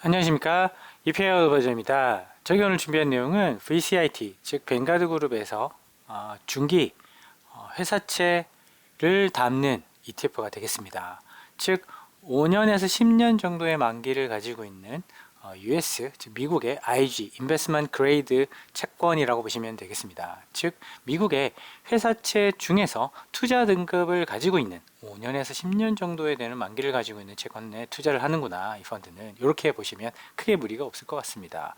안녕하십니까? 이페어 어드바이저입니다. 저희 오늘 준비한 내용은 VCIT 즉 뱅가드 그룹에서 어, 중기 어, 회사채를 담는 ETF가 되겠습니다. 즉 5년에서 10년 정도의 만기를 가지고 있는 어, US 즉 미국의 IG 인베스먼트 그레이드 채권이라고 보시면 되겠습니다 즉 미국의 회사채 중에서 투자 등급을 가지고 있는 5년에서 10년 정도에 되는 만기를 가지고 있는 채권에 투자를 하는구나 이 펀드는 이렇게 보시면 크게 무리가 없을 것 같습니다.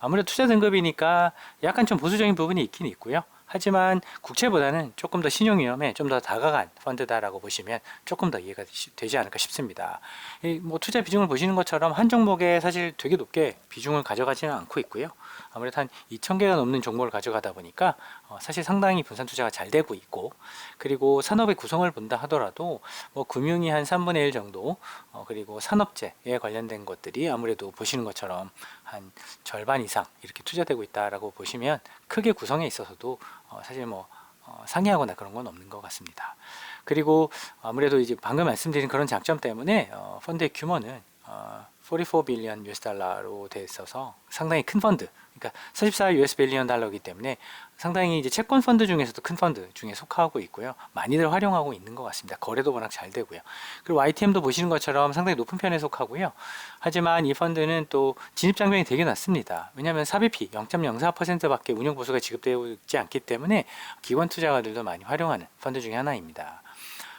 아무래도 투자 등급이니까 약간 좀 보수적인 부분이 있긴 있고요. 하지만 국채보다는 조금 더 신용 위험에 좀 더 다가간 펀드다라고 보시면 조금 더 이해가 되지 않을까 싶습니다. 이뭐 투자 비중을 보시는 것처럼 한 종목에 사실 되게 높게 비중을 가져가지는 않고 있고요. 아무래도 한 2,000개가 넘는 종목을 가져가다 보니까 어, 사실 상당히 분산 투자가 잘 되고 있고 그리고 산업의 구성을 본다 하더라도 뭐 금융이 한 3분의 1 정도 어, 그리고 산업재에 관련된 것들이 아무래도 보시는 것처럼 한 절반 이상 이렇게 투자되고 있다라고 보시면 크게 구성에 있어서도 어, 사실 뭐 어, 상이하거나 그런 건 없는 것 같습니다. 그리고 아무래도 이제 방금 말씀드린 그런 장점 때문에 어, 펀드의 규모는 어, 44 빌리언 US 달러로 돼 있어서 상당히 큰 펀드, 그러니까 44 US 빌리언 달러이기 때문에 상당히 이제 채권 펀드 중에서도 큰 펀드 중에 속하고 있고요. 많이들 활용하고 있는 것 같습니다. 거래도 워낙 잘 되고요. 그리고 YTM도 보시는 것처럼 상당히 높은 편에 속하고요. 하지만 이 펀드는 또 진입 장벽이 되게 낮습니다. 왜냐하면 삽입비 0.04%밖에 운용 보수가 지급되고 있지 않기 때문에 기관 투자가들도 많이 활용하는 펀드 중에 하나입니다.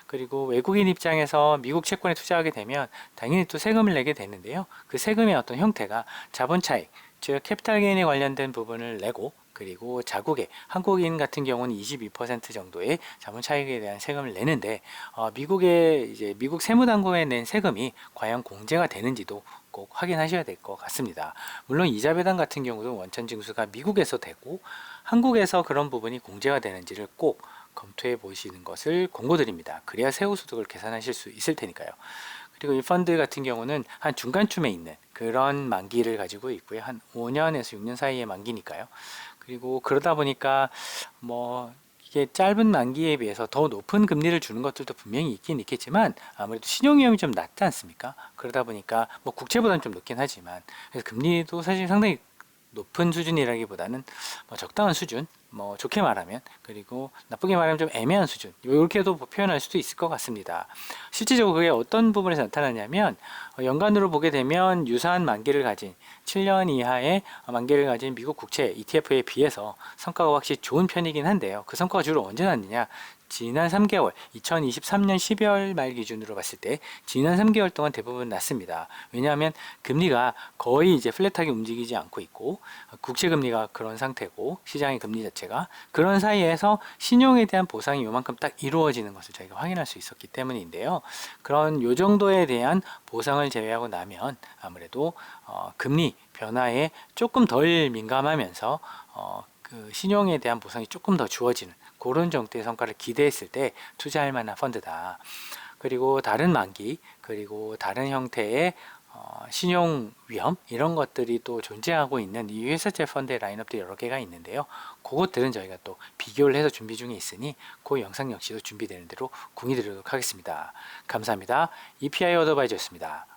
그리고 외국인 입장에서 미국 채권에 투자하게 되면 당연히 또 세금을 내게 되는데요. 그 세금의 어떤 형태가 자본 차익, 즉 캐피탈 게인에 관련된 부분을 내고 그리고 자국의 한국인 같은 경우는 22% 정도의 자본 차익에 대한 세금을 내는데 어, 미국의 이제 미국 세무당국에 낸 세금이 과연 공제가 되는지도 꼭 확인하셔야 될 것 같습니다. 물론 이자 배당 같은 경우도 원천 징수가 미국에서 되고 한국에서 그런 부분이 공제가 되는지를 꼭 검토해 보시는 것을 권고드립니다. 그래야 세후 소득을 계산하실 수 있을 테니까요. 그리고 이 펀드 같은 경우는 한 중간쯤에 있는 그런 만기를 가지고 있고요. 한 5년에서 6년 사이의 만기니까요. 그리고 그러다 보니까 뭐 이게 짧은 만기에 비해서 더 높은 금리를 주는 것들도 분명히 있긴 있겠지만 아무래도 신용 위험이 좀 낮지 않습니까? 그러다 보니까 뭐 국채보다는 좀 높긴 하지만 그래서 금리도 사실 상당히 높은 수준이라기보다는 뭐 적당한 수준, 뭐 좋게 말하면 그리고 나쁘게 말하면 좀 애매한 수준 이렇게도 표현할 수도 있을 것 같습니다. 실제적으로 그게 어떤 부분에서 나타나냐면 어, 연간으로 보게 되면 유사한 만기를 가진 7년 이하의 만기를 가진 미국 국채 ETF에 비해서 성과가 확실히 좋은 편이긴 한데요. 그 성과가 주로 언제 났느냐? 지난 3개월, 2023년 12월 말 기준으로 봤을 때 지난 3개월 동안 대부분 낮습니다. 왜냐하면 금리가 거의 이제 플랫하게 움직이지 않고 있고 국채 금리가 그런 상태고 시장의 금리 자체가 그런 사이에서 신용에 대한 보상이 요만큼 딱 이루어지는 것을 저희가 확인할 수 있었기 때문인데요. 그런 요 정도에 대한 보상을 제외하고 나면 아무래도 어, 금리 변화에 조금 덜 민감하면서 어, 그 신용에 대한 보상이 조금 더 주어지는 그런 정도의 성과를 기대했을 때 투자할 만한 펀드다. 그리고 다른 만기 그리고 다른 형태의 어, 신용 위험 이런 것들이 또 존재하고 있는 이 회사채 펀드의 라인업도 여러 개가 있는데요. 그것들은 저희가 또 비교를 해서 준비 중에 있으니 그 영상 역시도 준비되는 대로 공유 드리도록 하겠습니다. 감사합니다. EPI 어드바이저였습니다.